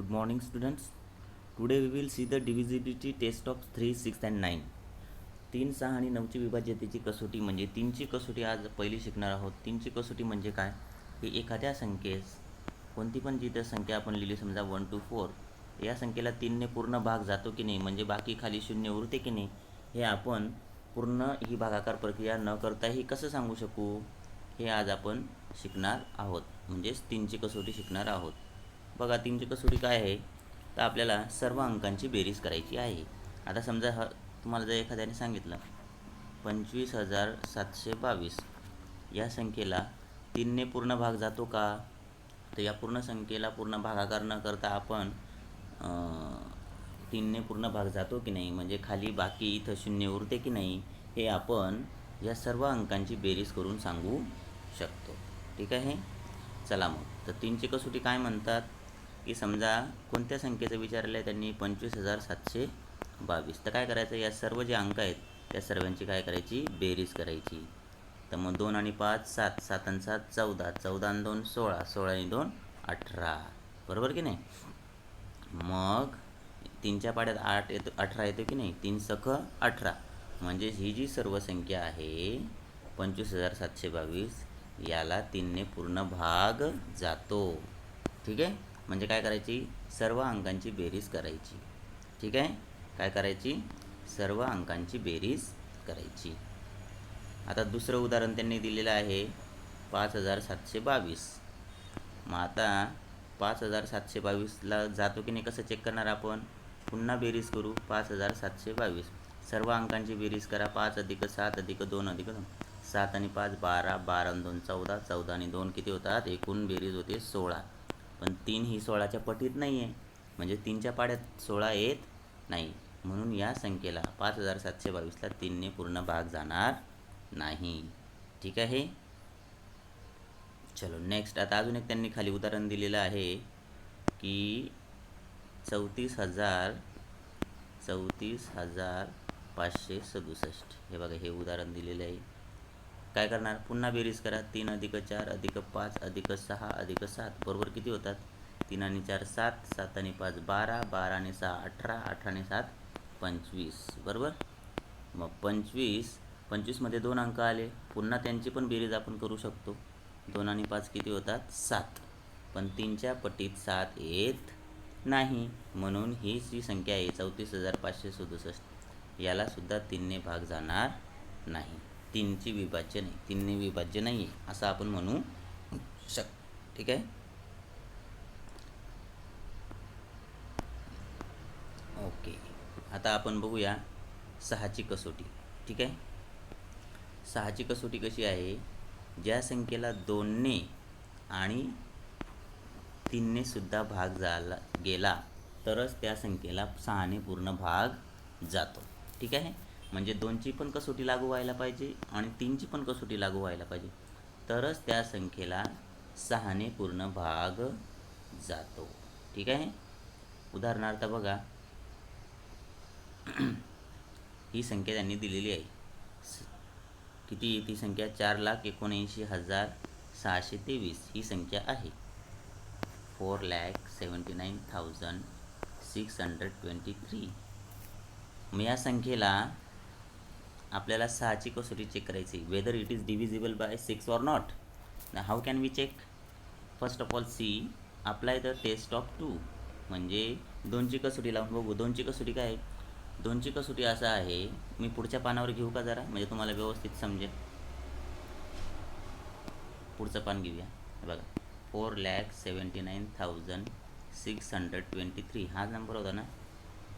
Good morning, students. Today we will see the divisibility test of 3, 6 and 9. तीन सहा आणि नऊची विभाज्यतेची कसोटी म्हणजे तीनची कसोटी आज पहिली शिकणार आहोत. तीनची कसोटी म्हणजे काय? की एखाद्या संख्येस कोणती पण जिथं संख्या आपण लिहिली समजा वन टू फोर या संख्येला तीनने पूर्ण भाग जातो की नाही? म्हणजे बाकी खाली शून्य उरते की नाही? हे आपण पूर्ण ही भागाकार प्रक्रिया न करताही कसं सांगू शकू? हे आज आपण शिकणार आहोत. म्हणजेच तीनची कसोटी शिकणार आहोत. बघा तीनची कसोटी काय आहे? तर आपल्याला सर्व अंकांची बेरीज करायची आहे. आता समजा ह तुम्हाला जर एखाद्याने सांगितलं पंचवीस हजार सातशे बावीस या संख्येला तीनने पूर्ण भाग जातो का? तर या पूर्ण संख्येला पूर्ण भागाकार न करता आपण तीनने पूर्ण भाग जातो की नाही? म्हणजे खाली बाकी इथं शून्य उरते की नाही? हे आपण या सर्व अंकांची बेरीज करून सांगू शकतो. ठीक आहे? चला मग. तर तीनची कसोटी काय म्हणतात? की समजा कोणत्या संख्येचं विचारलं आहे त्यांनी पंचवीस हजार सातशे बावीस. तर काय करायचं? या सर्व जे अंक आहेत त्या सर्वांची काय करायची? बेरीज करायची. तर मग दोन आणि पाच सात. सात आणि सात चौदा. चौदा आणि दोन सोळा. सोळा आणि दोन अठरा. बरोबर की नाही? मग तीनच्या पाड्यात आठ येतो अठरा येतो की नाही? तीन सख अठरा. म्हणजे ही जी सर्व संख्या आहे पंचवीस हजार सातशे बावीस याला तीनने पूर्ण भाग जातो. ठीक आहे? म्हणजे काय करायची? सर्व अंकांची बेरीज करायची. ठीक आहे? काय करायची? सर्व अंकांची बेरीज करायची. आता दुसरं उदाहरण त्यांनी दिलेलं आहे पाच हजार सातशे बावीस. मग आता पाच हजार सातशे बावीसला जातो की नाही? कसं चेक करणार आपण? पुन्हा बेरीज करू पाच हजार सातशे बावीस. सर्व अंकांची बेरीज करा पाच अधिक सात अधिक दोन अधिक दोन. सात आणि पाच बारा बारा आणि दोन चौदा. चौदा आणि दोन किती होतात? एकूण बेरीज होते सोळा. पण तीन ही सोळाच्या पटीत नाही आहे म्हणजे तीनच्या पाड्यात सोळा येत नाही. म्हणून या संख्येला पाच हजार सातशे बावीसला तीनने पूर्ण भाग जाणार नाही. ठीक आहे? चलो नेक्स्ट आता अजून एक त्यांनी खाली उदाहरण दिलेलं आहे की चौतीस हजार चौतीस हजार पाचशे सदुसष्ट. हे बघा हे उदाहरण दिलेलं आहे. काय करणार? पुन्हा बेरीज करा. तीन अधिक चार अधिक पाच अधिक सहा अधिक सात. बरोबर किती होतात? तीन आणि चार सात सात आणि पाच बारा बारा आणि सहा अठरा अठरा आणि सात पंचवीस. बरोबर? मग पंचवीस पंचवीसमध्ये दोन अंक आले. पुन्हा त्यांची पण बेरीज आपण करू शकतो. दोन आणि पाच किती होतात? सात. पण तीनच्या पटीत सात येत नाही. म्हणून ही जी संख्या आहे चौतीस हजार पाचशे सदुसष्ट यालासुद्धा तीनने भाग जाणार नाही. तीनची विभाज्य नाही. तीनने विभाज्य नाही आहे असं आपण म्हणू शक ठीक आहे? ओके. आता आपण बघूया सहाची कसोटी ठीक आहे? सहाची कसोटी कशी आहे? ज्या संख्येला दोनने आणि तीनने सुद्धा भाग झाला गेला तरच त्या संख्येला सहाने पूर्ण भाग जातो ठीक आहे? म्हणजे दोनची पण कसोटी लागू व्हायला पाहिजे आणि तीनची पण कसोटी लागू व्हायला पाहिजे. तरच त्या संख्येला सहाने पूर्ण भाग जातो. ठीक आहे? उदाहरणार्थ बघा. ही संख्या त्यांनी दिलेली आहे. स- किती ती संख्या? चार लाख एकोणऐंशी हजार सहाशे तेवीस ही संख्या आहे. Four lakh seventy nine thousand six hundred twenty three. मग या संख्येला आपल्याला सहाची कसोटी चेक करायची whether it is divisible by six or not how can we check first of all see apply the test of two म्हणजे दोनची कसोटी लावून बघू. दोनची कसोटी काय? आहे दोनची कसोटी असं आहे मी पुढच्या पानावर घेऊ का जरा? म्हणजे तुम्हाला व्यवस्थित समजेल. पुढचं पान घेऊया. बघा. Four lakh seventy nine thousand six hundred twenty three हा नंबर होता ना?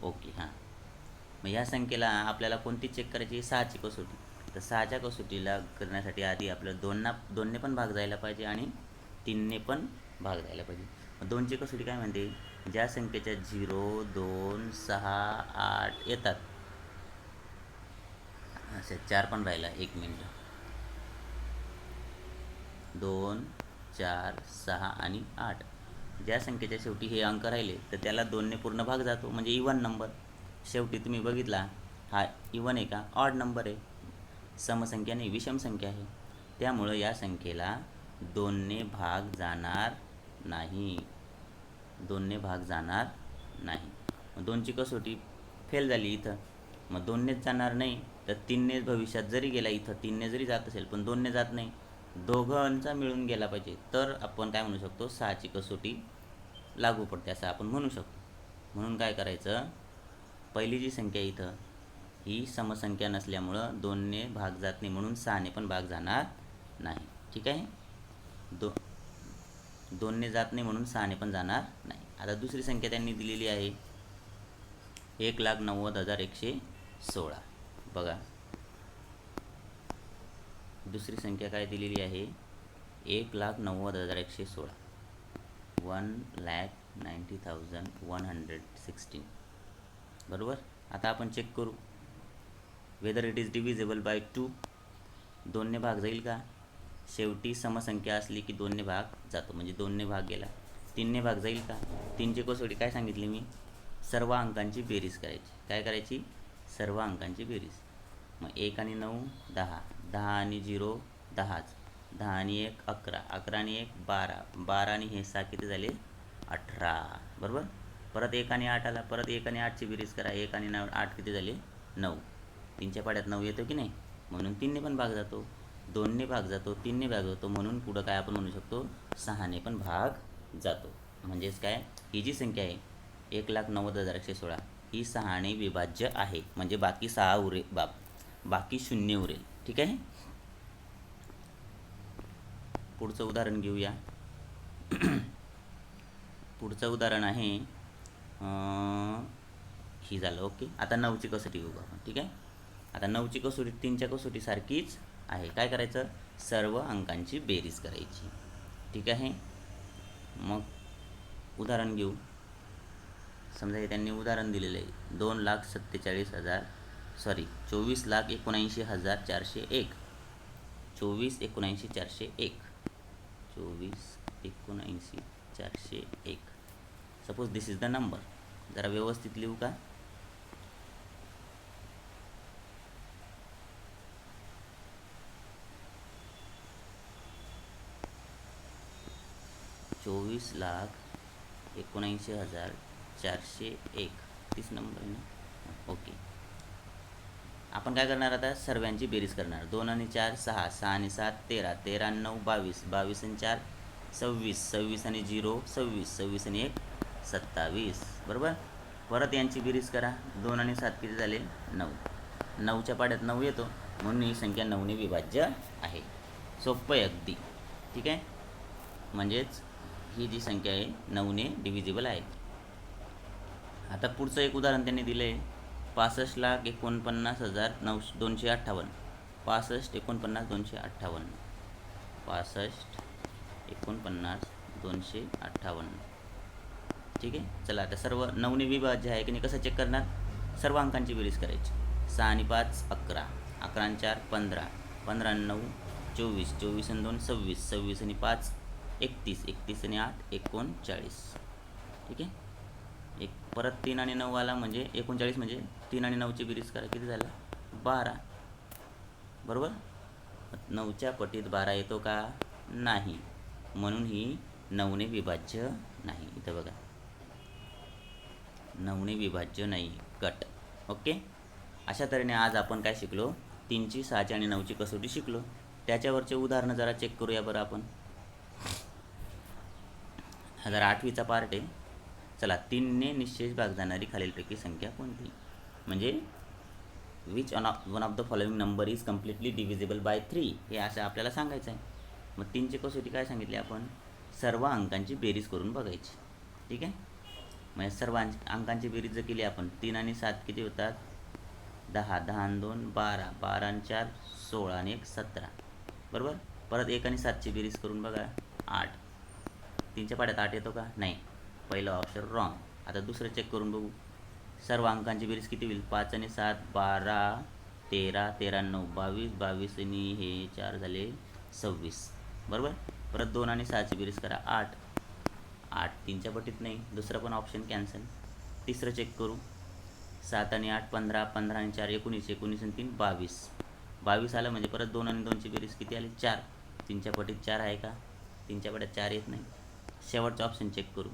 ओके हां. मग या संख्येला आपल्याला कोणती चेक करायची? सहाची कसोटी. तर सहाच्या कसोटीला करण्यासाठी आधी आपल्याला दोनना दोनने पण भाग जायला पाहिजे आणि तीनने पण भाग जायला पाहिजे. मग दोनची कसोटी काय म्हणते? ज्या संख्येच्या झिरो दोन सहा आठ येतात. असे चार पण राहिला एक मिनटं. दोन चार सहा आणि आठ. ज्या संख्येच्या शेवटी हे अंक राहिले तर त्याला दोनने पूर्ण भाग जातो. म्हणजे इवन नंबर शेवटी तुम्ही बघितला हा इवन आहे का ऑड नंबर आहे. समसंख्या नाही विषम संख्या आहे. त्यामुळं या संख्येला दोनने भाग जाणार नाही. दोनने भाग जाणार नाही. मग दोनची कसोटी फेल झाली इथं. मग दोननेच जाणार नाही तर तीनने भविष्यात जरी गेला इथं तीनने जरी जात असेल पण दोनने जात नाही. दोघांचा मिळून गेला पाहिजे. तर आपण काय म्हणू शकतो? सहाची कसोटी लागू पडते असं आपण म्हणू शकतो. म्हणून काय करायचं? पहिली जी संख्या इथं ही समसंख्या नसल्यामुळं दोनने भाग जात नाही म्हणून सहाने पण भाग जाणार नाही. ठीक आहे? दो दोनने जात नाही म्हणून सहाने पण जाणार नाही. आता दुसरी संख्या त्यांनी दिलेली आहे. एक लाख नव्वद हजार एकशे सोळा. बघा. दुसरी संख्या काय दिलेली आहे? एक लाख नव्वद हजार एकशे सोळा. One lakh ninety thousand one hundred sixteen. बरोबर? आता आपण चेक करू. Whether it is divisible by two दोनने भाग जाईल का? शेवटी समसंख्या असली की दोनने भाग जातो. म्हणजे दोनने भाग गेला. तीनने भाग जाईल का? तीनची कसोटी काय सांगितली मी? सर्व अंकांची बेरीज करायची. काय करायची? सर्व अंकांची बेरीज. मग एक आणि नऊ दहा. दहा आणि झिरो दहाच. दहा आणि एक अकरा. अकरा आणि एक बारा. बारा आणि हे सहा किती झाले? अठरा. बरोबर? परत एक आणि आठ आला परत एक आणि आठची बेरीज करा. एक आणि नऊ आठ किती झाले? नऊ. तीनच्या पाड्यात नऊ येतो की नाही? म्हणून तीनने पण भाग जातो. दोनने भाग जातो तीनने भाग जातो. म्हणून पुढं काय आपण म्हणू शकतो? सहाने पण भाग जातो. म्हणजेच काय? ही जी संख्या आहे एक लाख नव्वद हजार एकशे सोळा ही सहाने विभाज्य आहे. म्हणजे बाकी सहा उरे बाप बाकी शून्य उरेल ठीक आहे? पुढचं उदाहरण घेऊया. पुढचं उदाहरण आहे ही झालं ओके. आता नऊची कसोटी घेऊ आपण ठीक आहे? आता नऊची कसोटी तीनच्या कसोटी सारखीच आहे. काय करायचं? सर्व अंकांची बेरीज करायची. ठीक आहे? मग उदाहरण घेऊ. समजा हे त्यांनी उदाहरण दिलेलं आहे. दोन लाख सत्तेचाळीस हजार सॉरी चोवीस लाख एकोणऐंशी हजार चारशे एक. चोवीस एकोणऐंशी चारशे एक. चोवीस एकोणऐंशी चारशे एक. Suppose this is the number जरा व्यवस्थित लिहू का? चोवीस लाख एकोणऐंशी हजार चारशे एक. तीस नंबर ना? ओके. आपण काय करणार आता? सर्वांची बेरीज करणार. दोन आणि चार सहा. सहा आणि सात तेरा. तेरा नऊ बावीस. बावीस आणि चार सव्वीस. सव्वीस आणि झिरो सव्वीस. सव्वीस आणि एक सत्तावीस. बरोबर? परत यांची बेरीज करा. दोन आणि सात किती झाले? नऊ. नऊच्या पाड्यात नऊ येतो. म्हणून ही संख्या नऊने विभाज्य आहे. सोपं आहे अगदी. ठीक आहे? म्हणजेच ही जी संख्या आहे नऊने डिव्हिजिबल आहे. आता पुढचं एक उदाहरण त्यांनी दिलं आहे पासष्ट लाख एकोणपन्नास हजार नऊ दोनशे अठ्ठावन्न. पासष्ट एकोणपन्नास दोनशे अठ्ठावन्न. पासष्ट एकोणपन्नास दोनशे अठ्ठावन्न. ठीक आहे? चला आता सर्व नवने विभाज्य आहे की नाही कसं चेक करणार? सर्व अंकांची बेरीज करायची. सहा आणि पाच अकरा. अकरा आणि चार पंधरा. पंधरा आणि नऊ चोवीस. चोवीस आणि दोन सव्वीस. सव्वीस आणि पाच एकतीस. एकतीस आणि आठ एकोणचाळीस. ठीक आहे? एक परत तीन आणि नऊ आला म्हणजे एकोणचाळीस म्हणजे तीन आणि नऊची बेरीज करा. किती झालं? बारा. बरोबर? नऊच्या पटीत बारा येतो का? नाही. म्हणून ही नऊने विभाज्य नाही. इथं बघा. नऊने विभाज्य नाही कट. ओके? अशा तऱ्हेने आज आपण काय शिकलो? तीनची सहाची आणि नऊची कसोटी शिकलो. त्याच्यावरचे उदाहरणं जरा चेक करूया बरं आपण. हजार जरा आठवीचा पार्ट आहे. चला तीनने निश्चय भाग जाणारी खालीलपैकी संख्या कोणती? म्हणजे which on of one of the following number is completely divisible by three हे असं आपल्याला सांगायचं आहे. मग तीनची कसोटी काय सांगितली आपण? सर्व अंकांची बेरीज करून बघायची. ठीक आहे? म्हणजे सर्व अंकांची बेरीज जर केली आपण तीन आणि सात किती होतात? दहा. दहा आणि दोन बारा. बारा आणि चार सोळा आणि एक सतरा. बरोबर? परत एक आणि सातची बेरीज करून बघा. आठ. तीनच्या पाड्यात आठ येतो का? नाही. पहिलं ऑप्शन रॉंग आता दुसरं चेक करून बघू. सर्व अंकांची बेरीज किती होईल? पाच आणि सात बारा तेरा. तेरा नऊ बावीस. बावीस आणि हे चार झाले सव्वीस. बरोबर? परत दोन आणि सहाची बेरीज करा. आठ. आठ तीनच्या पटीत नाही. दुसरं पण ऑप्शन कॅन्सल तिसरं चेक करू. सात आणि आठ पंधरा पंधरा आणि चार एकोणीस एकोणीस आणि तीन बावीस. बावीस आलं म्हणजे परत दोन आणि दोनची बेरीज किती आली? चार. तीनच्या पटीत चार आहे का? तीनच्या पट्यात चार येत नाही. शेवटचं ऑप्शन चेक करू.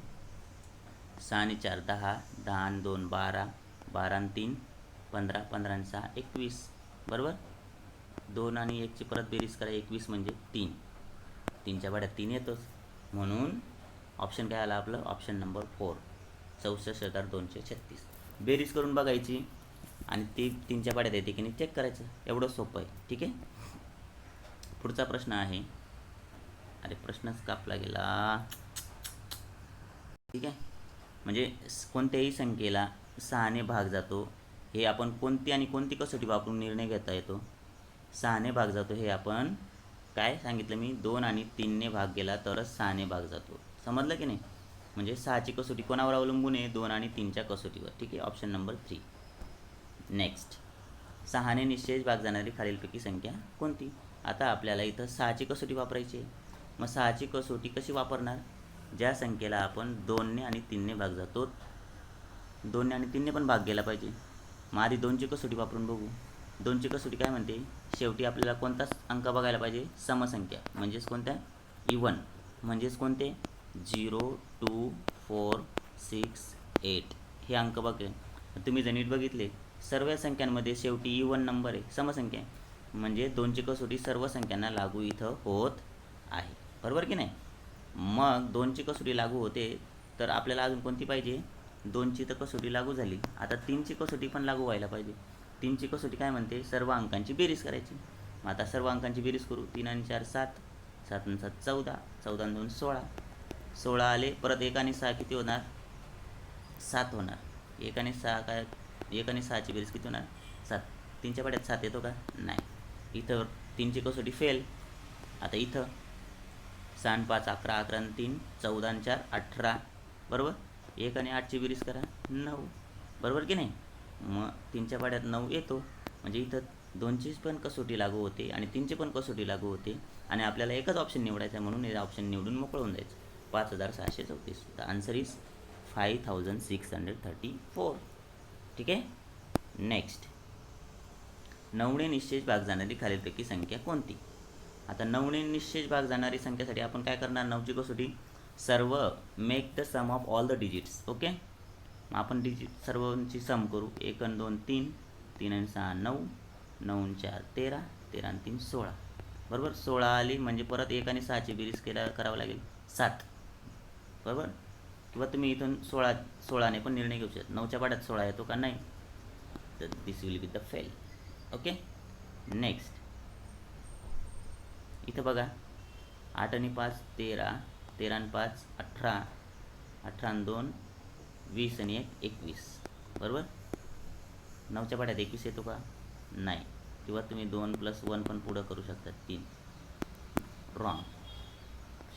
सहा आणि चार दहा. दहा आणि दोन बारा. बारा आणि तीन पंधरा पंधरा आणि सहा एकवीस. बरोबर? दोन आणि एकची परत बेरीज करा. एकवीस म्हणजे तीन. तीनच्या भाड्यात तीन येतोच. म्हणून ऑप्शन काय आला आपलं? Option number four. चौसष्ट हजार दोनशे छत्तीस. बेरीज करून बघायची आणि ती तीनच्या पाड्यात येते की नाही चेक करायचं. एवढं सोपं आहे. ठीक आहे? पुढचा प्रश्न आहे. अरे प्रश्नच कापला गेला. ठीक आहे? म्हणजे कोणत्याही संख्येला सहाने भाग जातो. हे आपण कोणती आणि कोणती कसोटी वापरून निर्णय घेता येतो? सहाने भाग जातो. हे आपण काय सांगितलं मी? दोन आणि तीनने भाग गेला तरच सहाने भाग जातो. समजलं की नाही? म्हणजे सहाची कसोटी कोणावर अवलंबून आहे? दोन आणि तीनच्या कसोटीवर. ठीक आहे? ऑप्शन नंबर थ्री नेक्स्ट सहाने निश्चयच भाग जाणारी खालीलपैकी संख्या कोणती? आता आपल्याला इथं सहाची कसोटी वापरायची आहे. मग सहाची कसोटी कशी वापरणार? ज्या संख्येला आपण दोनने आणि तीनने भाग जातो दोनने आणि तीनने पण भाग गेला पाहिजे. मग आधी दोनची कसोटी वापरून बघू. दोनची कसोटी काय म्हणते? शेवटी आपल्याला कोणताच अंक बघायला पाहिजे? समसंख्या. म्हणजेच कोणत्या? इवन म्हणजेच कोणते? Zero two four six eight हे अंक बघे तुम्ही जर नीट बघितले सर्व संख्यांमध्ये शेवटी e इवन नंबर आहे समसंख्या आहे. म्हणजे दोनची कसोटी सर्व संख्यांना लागू इथं होत आहे. बरोबर की नाही? मग दोनची कसोटी लागू होते तर आपल्याला अजून कोणती पाहिजे? दोनची तर कसोटी लागू झाली. आता तीनची कसोटी पण लागू व्हायला पाहिजे. तीनची कसोटी काय म्हणते? सर्व अंकांची बेरीज करायची. मग आता सर्व अंकांची बेरीज करू. तीन आणि चार सात सात आणि सात चौदा चौदा दोन सोळा. सोळा आले परत एक आणि सहा किती होणार? सात होणार. एक आणि सहा काय? एक आणि सहाची बेरीज किती होणार? सात. तीनच्या पाड्यात सात येतो का? नाही. इथं तीनची कसोटी फेल. आता इथं. सहा आणि पाच अकरा अकरा आणि तीन चौदा आणि चार अठरा. बरोबर? एक आणि आठची बेरीज करा. नऊ. बरोबर की नाही? मग तीनच्या पाड्यात नऊ येतो. म्हणजे इथं दोनचीच पण कसोटी लागू होते आणि तीनची पण कसोटी लागू होते आणि आपल्याला एकच ऑप्शन निवडायचा आहे म्हणून हे ऑप्शन निवडून मोकळून जायचं. पाच हजार सहाशे चौतीस. The answer is five thousand six hundred thirty four ठीक आहे? नेक्स्ट नवणे निश्चय भाग जाणारी खालीलपैकी संख्या कोणती? आता नवणे निश्चय भाग जाणारी संख्येसाठी आपण काय करणार? नऊची कसोटी? सर्व make the sum of all the digits okay मग आपण डिजिट सर्वांची सम करू. एक आणि दोन तीन. तीन आणि सहा नऊ. नऊ चार तेरा. तेरा आणि तीन सोळा. बरोबर? सोळा आली म्हणजे परत एक आणि सहाची बेरीज केल्या करावं लागेल. सात. बरोबर? किंवा तुम्ही इथून सोळा सोळाने पण निर्णय घेऊ शकता. नऊच्या पाड्यात सोळा येतो का? नाही. तर this will be the fail okay next इथं बघा. आठ आणि पाच तेरा. तेरा आणि पाच अठरा. अठरा आणि दोन वीस आणि एक एकवीस. बरोबर? नऊच्या पाड्यात एकवीस येतो का? नाही. किंवा तुम्ही दोन प्लस वन पण पुढं करू शकता. तीन. रॉंग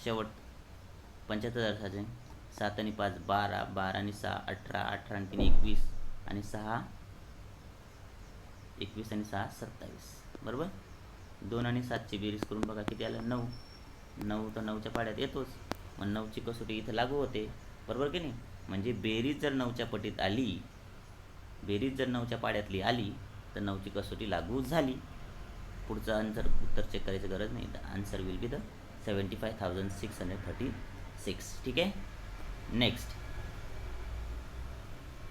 शेवट. पंच्याहत्तर हजारचे सात आणि पाच बारा बारा आणि सहा अठरा अठरा आणि तीन एकवीस आणि सहा एकवीस आणि सहा सत्तावीस. बरोबर? दोन आणि सातची बेरीज करून बघा किती आलं? नऊ. नऊ तर नऊच्या पाड्यात येतोच. मग नऊची कसोटी इथं लागू होते. बरोबर की नाही? म्हणजे बेरीज जर नऊच्या पटीत आली बेरीज जर नऊच्या पाड्यातली आली तर नऊची कसोटी लागू झाली. पुढचं आन्सर उत्तर चेक करायची गरज नाही. The answer will be the seventy five thousand six hundred thirty six ठीक आहे? नेक्स्ट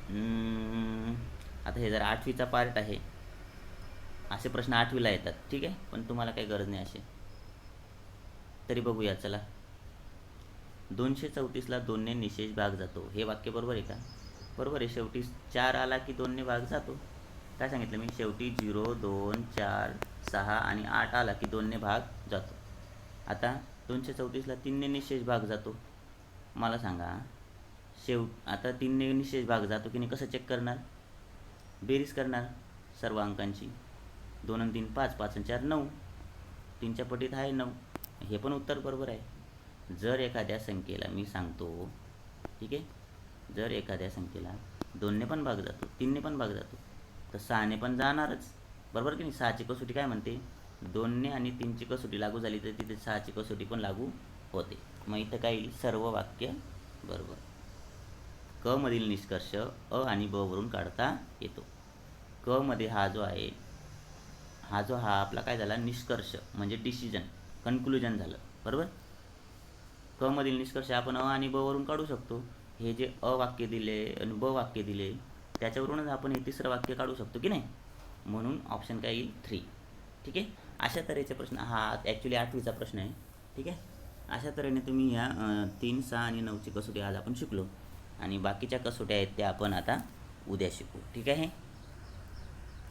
hmm, आता हे जर आठवीचा पार्ट आहे. असे प्रश्न आठवीला येतात ठीक आहे? पण तुम्हाला काही गरज नाही असे तरी बघूया चला. दोनशे चौतीसला दोनने निशेष भाग जातो. हे वाक्य बरोबर आहे का? बरोबर आहे. शेवटी चार आला की दोनने भाग जातो. काय सांगितलं मी? शेवटी झिरो दोन चार सहा आणि आठ आला की दोनने भाग जातो. आता दोनशे चौतीसला तीनने निशेष भाग जातो. मला सांगा शेव आता तीनने निशेष भाग जातो की नाही कसं चेक करणार? बेरीज करणार सर्व अंकांची. दोन आणि तीन पाच पाच आणि चार नऊ. तीनच्या पटीत आहे नऊ. हे पण उत्तर बरोबर आहे. जर एखाद्या संख्येला मी सांगतो ठीक आहे? जर एखाद्या संख्येला दोनने पण भाग जातो तीनने पण भाग जातो तर सहाने पण जाणारच. बरोबर की नाही? सहाची कसोटी काय म्हणते? दोनने आणि तीनची कसोटी लागू झाली तर तिथे सहाची कसोटी पण लागू होते. मग इथं काय येईल? सर्व वाक्य बरोबर. क मधील निष्कर्ष अ आणि ब वरून काढता येतो. क मध्ये हा जो आहे हा जो हा आपला काय झाला? निष्कर्ष म्हणजे डिसिजन कन्क्लुजन झालं. बरोबर? क मधील निष्कर्ष आपण अ आणि ब वरून काढू शकतो. हे जे अ वाक्य दिले आणि ब वाक्य दिले त्याच्यावरूनच आपण हे तिसरं वाक्य काढू शकतो की नाही? म्हणून ऑप्शन काय येईल? थ्री ठीक आहे? अशा तऱ्हेचे प्रश्न हा ॲक्च्युली आठवीचा प्रश्न आहे. ठीक आहे? अशा तऱ्हेने तुम्ही ह्या तीन सहा आणि नऊची कसोटी आज आपण शिकलो. आणि बाकीच्या कसोट्या आहेत त्या आपण आता उद्या शिकू. ठीक आहे?